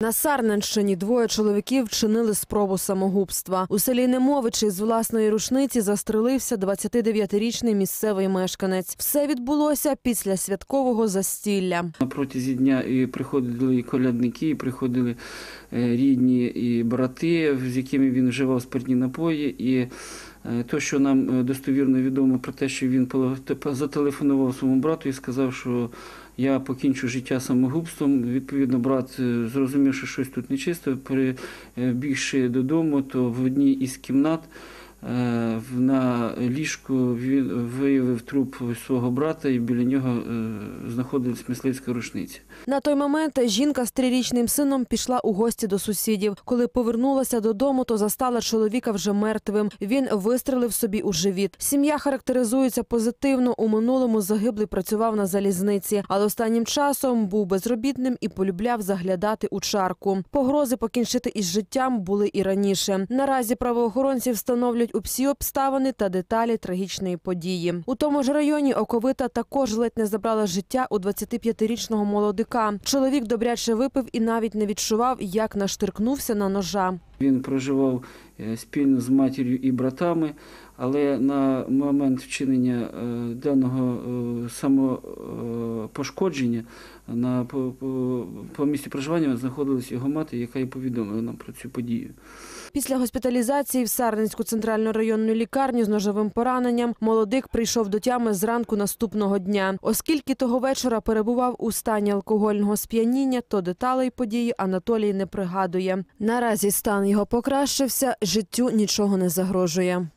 На Сарненщині двоє чоловіків вчинили спробу самогубства. У селі Немовичі з власної рушниці застрелився 29-річний місцевий мешканець. Все відбулося після святкового застілля. На протязі дня приходили і колядники, і приходили е, рідні і брати, з якими він вживав спиртні напої. І е, то, що нам е, достовірно відомо про те, що він зателефонував своєму брату і сказав, що я покінчу життя самогубством. Відповідно, брат, е, зрозумів, що щось тут нечисто, прибігши додому, то в одній із кімнат е, на ліжку він виявив труп свого брата, і біля нього е, знаходилась мисливська рушниця. На той момент жінка з трирічним сином пішла у гості до сусідів. Коли повернулася додому, то застала чоловіка вже мертвим. Він вистрелив собі у живіт. Сім'я характеризується позитивно. У минулому загиблий працював на залізниці, але останнім часом був безробітним і полюбляв заглядати у чарку. Погрози покінчити із життям були і раніше. Наразі правоохоронці встановлюють усі обставини та деталі трагічної події. У тому ж районі Оковита також ледь не забрала життя у 25-річного молодика. Чоловік добряче випив і навіть не відчував, як наштиркнувся на ножа. Він проживав е, спільно з матір'ю і братами, але на момент вчинення е, даного е, самопошкодження на по, по, по місці проживання знаходилась його мати, яка і повідомила нам про цю подію. Після госпіталізації в Сарненську центральну районну лікарню з ножовим пораненням молодик прийшов до тями зранку наступного дня. Оскільки того вечора перебував у стані алкогольного сп'яніння, то деталей події Анатолій не пригадує. Наразі стан його покращився, життю нічого не загрожує.